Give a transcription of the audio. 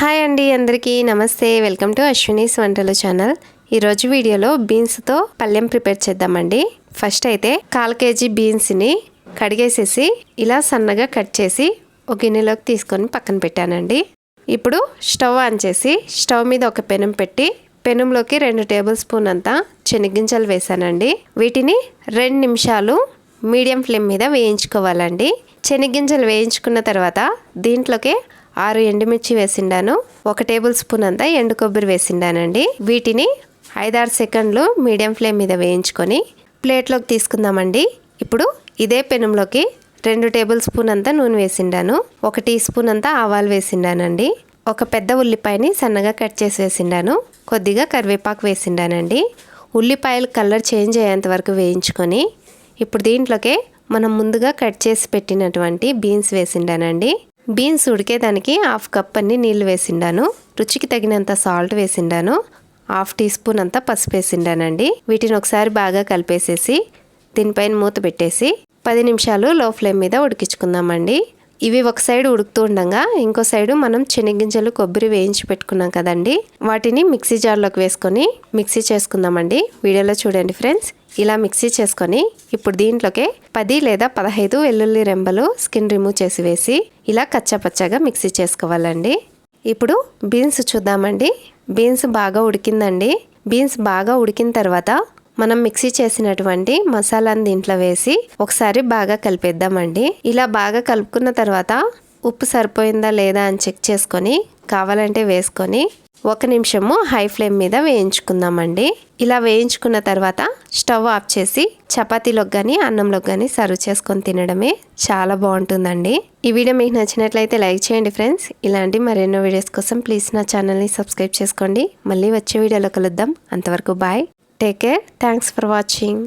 Hi అండి అందరికీ. నమస్తే. వెల్కమ్ టు అశ్వినీస్ వంటలు ఛానల్. ఈరోజు వీడియోలో బీన్స్తో పళ్ళెం ప్రిపేర్ చేద్దామండి. ఫస్ట్ అయితే కాల్ కేజీ బీన్స్ని కడిగేసేసి ఇలా సన్నగా కట్ చేసి ఒక గిన్నెలోకి తీసుకొని పక్కన పెట్టానండి. ఇప్పుడు స్టవ్ ఆన్ చేసి స్టవ్ మీద ఒక పెనం పెట్టి పెనంలోకి రెండు టేబుల్ స్పూన్ అంతా శనగ్గింజలు వేసానండి వీటిని రెండు నిమిషాలు మీడియం ఫ్లేమ్ మీద వేయించుకోవాలండి. శనగింజలు వేయించుకున్న తర్వాత దీంట్లోకి ఆరు ఎండుమిర్చి వేసిండాను ఒక టేబుల్ స్పూన్ అంతా ఎండు కొబ్బరి వేసిండానండి. వీటిని ఐదారు సెకండ్లు మీడియం ఫ్లేమ్ మీద వేయించుకొని ప్లేట్లోకి తీసుకుందామండి. ఇప్పుడు ఇదే పెనంలోకి రెండు టేబుల్ స్పూన్ అంతా నూనె వేసిండాను ఒక టీ స్పూన్ అంతా ఆవాలు వేసిండానండి. ఒక పెద్ద ఉల్లిపాయని సన్నగా కట్ చేసి వేసిండాను కొద్దిగా కరివేపాకు వేసిండానండి. ఉల్లిపాయలు కలర్ చేంజ్ అయ్యేంత వరకు వేయించుకొని ఇప్పుడు దీంట్లోకే మనం ముందుగా కట్ చేసి పెట్టినటువంటి బీన్స్ వేసిండానండి. బీన్స్ ఉడికేదానికి హాఫ్ కప్ అన్ని నీళ్ళు వేసిండాను. రుచికి తగినంత సాల్ట్ వేసిండాను. హాఫ్ టీ స్పూన్ అంతా పసుపు వేసిండానండి. వీటిని ఒకసారి బాగా కలిపేసేసి దీనిపైన మూత పెట్టేసి పది నిమిషాలు లో ఫ్లేమ్ మీద ఉడికించుకుందామండి. ఇవి ఒక సైడ్ ఉడుకుతూ ఉండగా ఇంకో సైడు మనం చెనిగ్గింజలు కొబ్బరి వేయించి పెట్టుకున్నాం కదండి. వాటిని మిక్సీ జార్లోకి వేసుకొని మిక్సీ చేసుకుందామండి. వీడియోలో చూడండి ఫ్రెండ్స్. ఇలా మిక్సీ చేసుకొని ఇప్పుడు దీంట్లోకి పది లేదా పదహైదు వెల్లుల్లి రెంబలు స్కిన్ రిమూవ్ చేసి వేసి ఇలా కచ్చాపచ్చాగా మిక్సీ చేసుకోవాలండి. ఇప్పుడు బీన్స్ చూద్దామండి. బీన్స్ బాగా ఉడికిందండి. బీన్స్ బాగా ఉడికిన తర్వాత మనం మిక్సీ చేసినటువంటి మసాలాని దీంట్లో వేసి ఒకసారి బాగా కలిపేద్దామండి. ఇలా బాగా కలుపుకున్న తర్వాత ఉప్పు సరిపోయిందా లేదా అని చెక్ చేసుకొని కావాలంటే వేసుకొని ఒక నిమిషము హై ఫ్లేమ్ మీద వేయించుకుందామండి. ఇలా వేయించుకున్న తర్వాత స్టవ్ ఆఫ్ చేసి చపాతీలోకి కానీ అన్నంలోకి కానీ సర్వ్ చేసుకొని తినడమే చాలా బాగుంటుందండి. ఈ వీడియో మీకు నచ్చినట్లయితే లైక్ చేయండి ఫ్రెండ్స్. ఇలాంటి మరెన్నో వీడియోస్ కోసం ప్లీజ్ నా ఛానల్ని సబ్స్క్రైబ్ చేసుకోండి. మళ్ళీ వచ్చే వీడియోలో కలుద్దాం. అంతవరకు bye. Take care thanks for watching